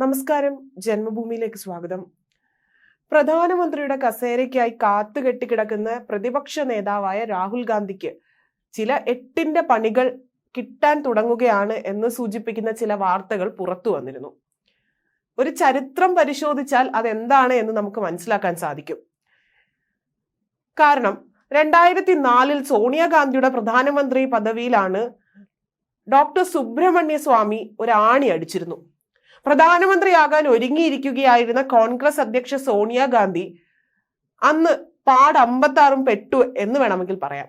നമസ്കാരം. ജന്മഭൂമിയിലേക്ക് സ്വാഗതം. പ്രധാനമന്ത്രിയുടെ കസേരയ്ക്കായി കാത്തുകെട്ടി കിടക്കുന്ന പ്രതിപക്ഷ നേതാവായ രാഹുൽ ഗാന്ധിക്ക് ചില എട്ടിന്റെ പണികൾ കിട്ടാൻ തുടങ്ങുകയാണ് എന്ന് സൂചിപ്പിക്കുന്ന ചില വാർത്തകൾ പുറത്തു വന്നിരുന്നു. ഒരു ചരിത്രം പരിശോധിച്ചാൽ അതെന്താണ് എന്ന് നമുക്ക് മനസ്സിലാക്കാൻ സാധിക്കും. കാരണം രണ്ടായിരത്തി നാലിൽ സോണിയാഗാന്ധിയുടെ പ്രധാനമന്ത്രി പദവിയിലാണ് ഡോക്ടർ സുബ്രഹ്മണ്യ സ്വാമി ഒരു ആണി അടിച്ചിരുന്നു. പ്രധാനമന്ത്രിയാകാൻ ഒരുങ്ങിയിരിക്കുകയായിരുന്ന കോൺഗ്രസ് അധ്യക്ഷ സോണിയാഗാന്ധി അന്ന് പാട് അമ്പത്താറും പെട്ടു എന്ന് വേണമെങ്കിൽ പറയാം.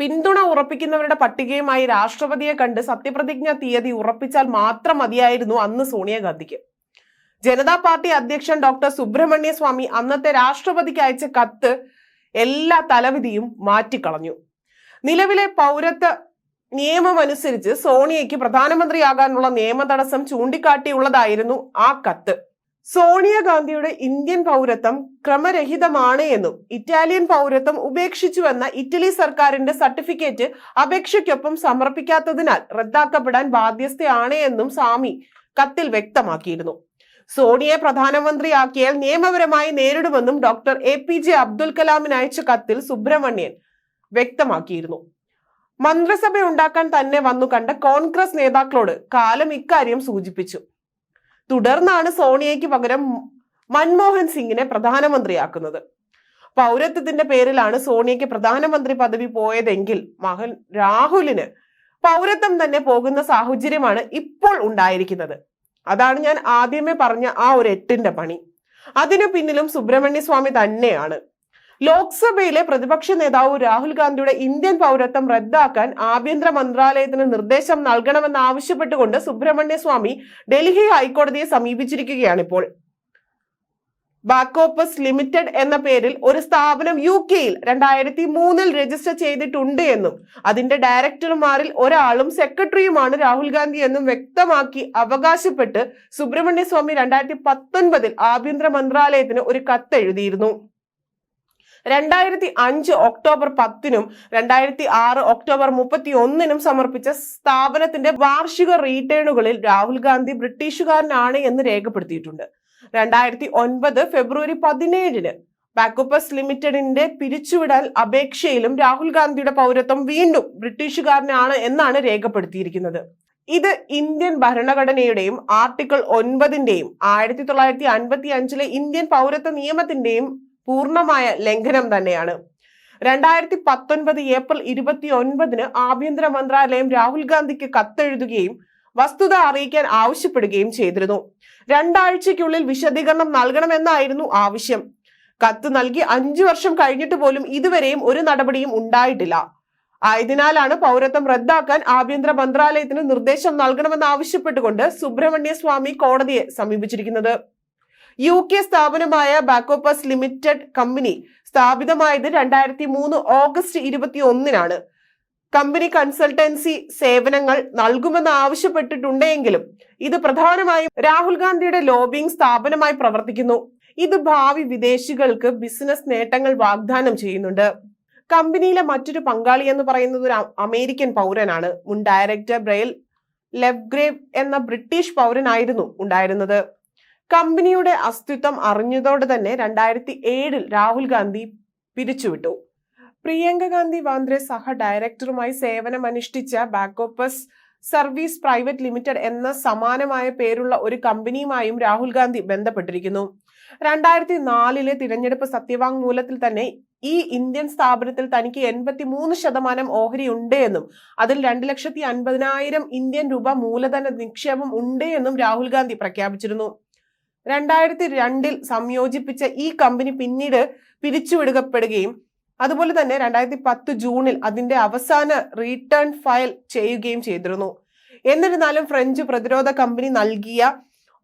പിന്തുണ ഉറപ്പിക്കുന്നവരുടെ പട്ടികയുമായി രാഷ്ട്രപതിയെ കണ്ട് സത്യപ്രതിജ്ഞ തീയതി ഉറപ്പിച്ചാൽ മാത്രം മതിയായിരുന്നു അന്ന് സോണിയാഗാന്ധിക്ക് ജനതാ പാർട്ടി അധ്യക്ഷൻ ഡോക്ടർ സുബ്രഹ്മണ്യ സ്വാമി അന്നത്തെ രാഷ്ട്രപതിക്ക് അയച്ച കത്ത് എല്ലാ തലവിധിയും മാറ്റിക്കളഞ്ഞു. നിലവിലെ പൗരത്വ നിയമമനുസരിച്ച് സോണിയയ്ക്ക് പ്രധാനമന്ത്രിയാകാനുള്ള നിയമ തടസ്സം ചൂണ്ടിക്കാട്ടിയുള്ളതായിരുന്നു ആ കത്ത്. സോണിയാഗാന്ധിയുടെ ഇന്ത്യൻ പൗരത്വം ക്രമരഹിതമാണ് എന്നും ഇറ്റാലിയൻ പൗരത്വം ഉപേക്ഷിച്ചുവെന്ന ഇറ്റലി സർക്കാരിന്റെ സർട്ടിഫിക്കറ്റ് അപേക്ഷയ്ക്കൊപ്പം സമർപ്പിക്കാത്തതിനാൽ റദ്ദാക്കപ്പെടാൻ ബാധ്യസ്ഥയാണ് എന്നും സ്വാമി കത്തിൽ വ്യക്തമാക്കിയിരുന്നു. സോണിയെ പ്രധാനമന്ത്രിയാക്കിയാൽ നിയമപരമായി നേരിടുമെന്നും doctor A P J Abdul കലാമിന് അയച്ച കത്തിൽ സുബ്രഹ്മണ്യൻ വ്യക്തമാക്കിയിരുന്നു. മന്ത്രിസഭ ഉണ്ടാക്കാൻ തന്നെ വന്നു കണ്ട കോൺഗ്രസ് നേതാക്കളോട് കാലം ഇക്കാര്യം സൂചിപ്പിച്ചു. തുടർന്നാണ് സോണിയയ്ക്ക് പകരം മൻമോഹൻ സിംഗിനെ പ്രധാനമന്ത്രിയാക്കുന്നത്. പൗരത്വത്തിന്റെ പേരിലാണ് സോണിയയ്ക്ക് പ്രധാനമന്ത്രി പദവി പോയതെങ്കിൽ മകൻ രാഹുലിന് പൗരത്വം തന്നെ പോകുന്ന സാഹചര്യമാണ് ഇപ്പോൾ ഉണ്ടായിരിക്കുന്നത്. അതാണ് ഞാൻ ആദ്യമേ പറഞ്ഞ ആ ഒരു എട്ടിന്റെ പണി. അതിനു പിന്നിലും സുബ്രഹ്മണ്യ സ്വാമി തന്നെയാണ്. ലോക്സഭയിലെ പ്രതിപക്ഷ നേതാവ് രാഹുൽ ഗാന്ധിയുടെ ഇന്ത്യൻ പൗരത്വം റദ്ദാക്കാൻ ആഭ്യന്തര മന്ത്രാലയത്തിന് നിർദ്ദേശം നൽകണമെന്ന് ആവശ്യപ്പെട്ടുകൊണ്ട് സുബ്രഹ്മണ്യ സ്വാമി ഡൽഹി ഹൈക്കോടതിയെ സമീപിച്ചിരിക്കുകയാണ് ഇപ്പോൾ. ബാക്കോപ്പസ് ലിമിറ്റഡ് എന്ന പേരിൽ ഒരു സ്ഥാപനം യു കെയിൽ രണ്ടായിരത്തി മൂന്നിൽ രജിസ്റ്റർ ചെയ്തിട്ടുണ്ട് എന്നും അതിന്റെ ഡയറക്ടർമാരിൽ ഒരാളും സെക്രട്ടറിയുമാണ് രാഹുൽ ഗാന്ധി എന്നും വ്യക്തമാക്കി അവകാശപ്പെട്ട് സുബ്രഹ്മണ്യ സ്വാമി രണ്ടായിരത്തി പത്തൊൻപതിൽ ആഭ്യന്തര മന്ത്രാലയത്തിന് ഒരു കത്ത് എഴുതിയിരുന്നു രണ്ടായിരത്തി അഞ്ച് ഒക്ടോബർ പത്തിനും രണ്ടായിരത്തി ആറ് ഒക്ടോബർ മുപ്പത്തി ഒന്നിനും സമർപ്പിച്ച സ്ഥാപനത്തിന്റെ വാർഷിക റീറ്റേണുകളിൽ രാഹുൽ ഗാന്ധി ബ്രിട്ടീഷുകാരനാണ് എന്ന് രേഖപ്പെടുത്തിയിട്ടുണ്ട്. രണ്ടായിരത്തി ഒൻപത് ഫെബ്രുവരി പതിനേഴിന് ബാക്കോപ്പസ് ലിമിറ്റഡിന്റെ പിരിച്ചുവിടൽ അപേക്ഷയിലും രാഹുൽ ഗാന്ധിയുടെ പൗരത്വം വീണ്ടും ബ്രിട്ടീഷുകാരനാണ് എന്നാണ് രേഖപ്പെടുത്തിയിരിക്കുന്നത്. ഇത് ഇന്ത്യൻ ഭരണഘടനയുടെയും ആർട്ടിക്കിൾ ഒൻപതിന്റെയും ആയിരത്തി തൊള്ളായിരത്തി അൻപത്തി അഞ്ചിലെ ഇന്ത്യൻ പൗരത്വ നിയമത്തിന്റെയും പൂർണമായ ലംഘനം തന്നെയാണ്. രണ്ടായിരത്തി പത്തൊൻപത് ഏപ്രിൽ ഇരുപത്തി ഒൻപതിന് ആഭ്യന്തര മന്ത്രാലയം രാഹുൽ ഗാന്ധിക്ക് കത്തെഴുതുകയും വസ്തുത അറിയിക്കാൻ ആവശ്യപ്പെടുകയും ചെയ്തിരുന്നു. രണ്ടാഴ്ചയ്ക്കുള്ളിൽ വിശദീകരണം നൽകണമെന്നായിരുന്നു ആവശ്യം. കത്ത് നൽകി അഞ്ചു വർഷം കഴിഞ്ഞിട്ട് പോലും ഇതുവരെയും ഒരു നടപടിയും ഉണ്ടായിട്ടില്ല. ആയതിനാലാണ് പൗരത്വം റദ്ദാക്കാൻ ആഭ്യന്തര മന്ത്രാലയത്തിന് നിർദ്ദേശം നൽകണമെന്ന് ആവശ്യപ്പെട്ടുകൊണ്ട് സുബ്രഹ്മണ്യ സ്വാമി കോടതിയെ സമീപിച്ചിരിക്കുന്നത്. യു കെ സ്ഥാപനമായ ബാക്കോപ്പസ് ലിമിറ്റഡ് കമ്പനി സ്ഥാപിതമായത് രണ്ടായിരത്തി മൂന്ന് ഓഗസ്റ്റ് ഇരുപത്തി ഒന്നിനാണ് കമ്പനി കൺസൾട്ടൻസി സേവനങ്ങൾ നൽകുമെന്ന് ആവശ്യപ്പെട്ടിട്ടുണ്ടെങ്കിലും ഇത് പ്രധാനമായും രാഹുൽ ഗാന്ധിയുടെ ലോബിംഗ് സ്ഥാപനമായി പ്രവർത്തിക്കുന്നു. ഇത് ഭാവി വിദേശികൾക്ക് ബിസിനസ് നേട്ടങ്ങൾ വാഗ്ദാനം ചെയ്യുന്നുണ്ട്. കമ്പനിയിലെ മറ്റൊരു പങ്കാളി എന്ന് പറയുന്നത് ഒരു അമേരിക്കൻ പൗരനാണ്. മുൻ ഡയറക്ടർ ബ്രെയിൽ ലെവ്ഗ്രേവ് എന്ന ബ്രിട്ടീഷ് പൗരനായിരുന്നു ഉണ്ടായിരുന്നത്. കമ്പനിയുടെ അസ്തിത്വം അറിഞ്ഞതോടെ തന്നെ രണ്ടായിരത്തി ഏഴിൽ രാഹുൽ ഗാന്ധി പിരിച്ചുവിട്ടു. പ്രിയങ്ക ഗാന്ധി വാന്ദ്രെ സഹ ഡയറക്ടറുമായി സേവനമനുഷ്ഠിച്ച ബാക്കോപ്പസ് സർവീസ് പ്രൈവറ്റ് ലിമിറ്റഡ് എന്ന സമാനമായ പേരുള്ള ഒരു കമ്പനിയുമായും രാഹുൽ ഗാന്ധി ബന്ധപ്പെട്ടിരിക്കുന്നു. രണ്ടായിരത്തി നാലിലെ തിരഞ്ഞെടുപ്പ് സത്യവാങ്മൂലത്തിൽ തന്നെ ഈ ഇന്ത്യൻ സ്ഥാപനത്തിൽ തനിക്ക് എൺപത്തി മൂന്ന് ശതമാനം ഓഹരി ഉണ്ട് എന്നും അതിൽ രണ്ട് ലക്ഷത്തി അൻപതിനായിരം ഇന്ത്യൻ രൂപ മൂലധന നിക്ഷേപം ഉണ്ട് എന്നും രാഹുൽ ഗാന്ധി പ്രഖ്യാപിച്ചിരുന്നു. രണ്ടായിരത്തി രണ്ടിൽ സംയോജിപ്പിച്ച ഈ കമ്പനി പിന്നീട് പിരിച്ചുവിടുകപ്പെടുകയും അതുപോലെ തന്നെ രണ്ടായിരത്തി പത്ത് ജൂണിൽ അതിന്റെ അവസാന റീട്ടേൺ ഫയൽ ചെയ്യുകയും ചെയ്തിരുന്നു. എന്നിരുന്നാലും ഫ്രഞ്ച് പ്രതിരോധ കമ്പനി നൽകിയ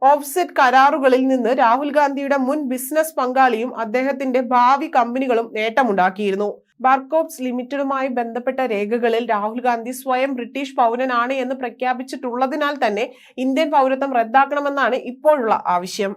ഓഫ്സെറ്റ് കരാറുകളിൽ നിന്ന് രാഹുൽ ഗാന്ധിയുടെ മുൻ ബിസിനസ് പങ്കാളിയും അദ്ദേഹത്തിന്റെ ഭാവി കമ്പനികളും നേട്ടമുണ്ടാക്കിയിരുന്നു. ബാർക്കോപ്സ് ലിമിറ്റഡുമായി ബന്ധപ്പെട്ട രേഖകളിൽ രാഹുൽ ഗാന്ധി സ്വയം ബ്രിട്ടീഷ് പൗരനാണ് എന്ന് പ്രഖ്യാപിച്ചിട്ടുള്ളതിനാൽ തന്നെ ഇന്ത്യൻ പൗരത്വം റദ്ദാക്കണമെന്നാണ് ഇപ്പോഴുള്ള ആവശ്യം.